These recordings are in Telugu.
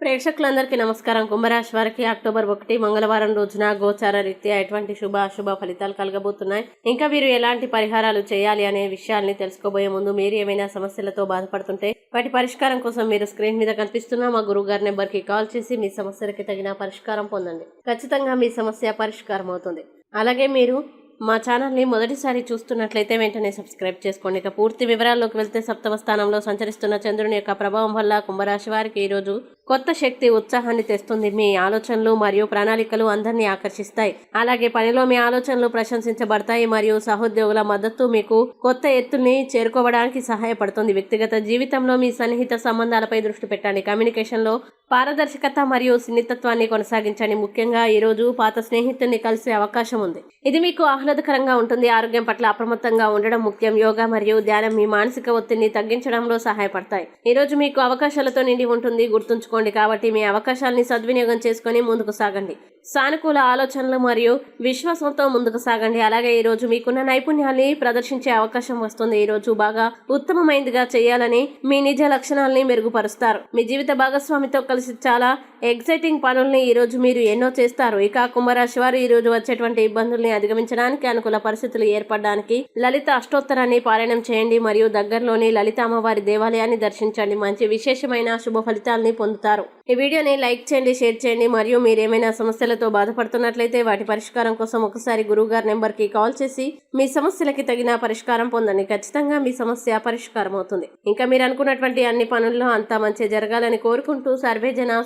ప్రేక్షకులందరికీ నమస్కారం. కుంభరాశి వారికి అక్టోబర్ ఒకటి మంగళవారం రోజున గోచార రీత్యా ఎటువంటి శుభ అశుభ ఫలితాలు కలగబోతున్నాయి? ఇంకా మీరు ఎలాంటి పరిహారాలు చేయాలి అనే విషయాల్ని తెలుసుకోబోయే ముందు మీరు ఏమైనా సమస్యలతో బాధపడుతుంటే వాటి పరిష్కారం కోసం మీరు స్క్రీన్ మీద కనిపిస్తున్న మా గురువు గారి నెంబర్కి కాల్ చేసి మీ సమస్యలకి తగిన పరిష్కారం పొందండి. ఖచ్చితంగా మీ సమస్య పరిష్కారం అవుతుంది అలాగే మీరు మా ఛానల్ని మొదటిసారి చూస్తున్నట్లయితే వెంటనే సబ్స్క్రైబ్ చేసుకోండి. ఇక పూర్తి వివరాల్లోకి వెళ్తే సప్తమ స్థానంలో సంచరిస్తున్న చంద్రుని యొక్క ప్రభావం వల్ల కుంభరాశి వారికి ఈరోజు కొత్త శక్తి ఉత్సాహాన్ని తెస్తుంది. మీ ఆలోచనలు మరియు ప్రణాళికలు అందరినీ ఆకర్షిస్తాయి. అలాగే పనిలో మీ ఆలోచనలు ప్రశంసించబడతాయి మరియు సహోద్యోగుల మద్దతు మీకు కొత్త ఎత్తుల్ని చేరుకోవడానికి సహాయపడుతుంది. వ్యక్తిగత జీవితంలో మీ సన్నిహిత సంబంధాలపై దృష్టి పెట్టండి. కమ్యూనికేషన్లో పారదర్శకత మరియు సున్నితత్వాన్ని కొనసాగించండి. ముఖ్యంగా ఈరోజు పాత స్నేహితుల్ని కలిసే అవకాశం ఉంది. ఇది మీకు ఆహ్లాదకరంగా ఉంటుంది. ఆరోగ్యం పట్ల అప్రమత్తంగా ఉండడం ముఖ్యం. యోగా మరియు ధ్యానం మీ మానసిక ఒత్తిడిని తగ్గించడంలో సహాయపడతాయి. ఈ రోజు మీకు అవకాశాలతో నిండి ఉంటుంది. గుర్తుంచుకోండి కాబట్టి మీ అవకాశాలని సద్వినియోగం చేసుకొని ముందుకు సాగండి. సానుకూల ఆలోచనలు మరియు విశ్వాసంతో ముందుకు సాగండి. అలాగే ఈరోజు మీకున్న నైపుణ్యాల్ని ప్రదర్శించే అవకాశం వస్తుంది. ఈరోజు బాగా ఉత్తమమైనదిగా చేయాలని మీ నిజ లక్షణాలని మెరుగుపరుస్తారు. మీ జీవిత భాగస్వామితో కలిసి చాలా ఎగ్జైటింగ్ పనుల్ని ఈ రోజు మీరు ఎన్నో చేస్తారు. ఇక కుంభరాశి వారు ఈ రోజు వచ్చేటువంటి ఇబ్బందుల్ని అధిగమించడానికి అనుకూల పరిస్థితులు ఏర్పడడానికి లలిత అష్టోత్తరాన్ని పారాయణం చేయండి. మరియు దగ్గరలోని లలిత అమ్మవారి దేవాలయాన్ని దర్శించండి. మంచి విశేషమైన శుభ ఫలితాలని పొందుతారు. ఈ వీడియోని లైక్ చేయండి షేర్ చేయండి. మరియు మీరు ఏమైనా సమస్యలతో బాధపడుతున్నట్లయితే వాటి పరిష్కారం కోసం ఒకసారి గురువు గారి నెంబర్కి కాల్ చేసి మీ సమస్యలకి తగిన పరిష్కారం పొందండి. ఖచ్చితంగా మీ సమస్య పరిష్కారం అవుతుంది ఇంకా మీరు అనుకున్నటువంటి అన్ని పనుల్లో అంతా మంచి జరగాలని కోరుకుంటూ సర్వే జన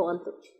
go on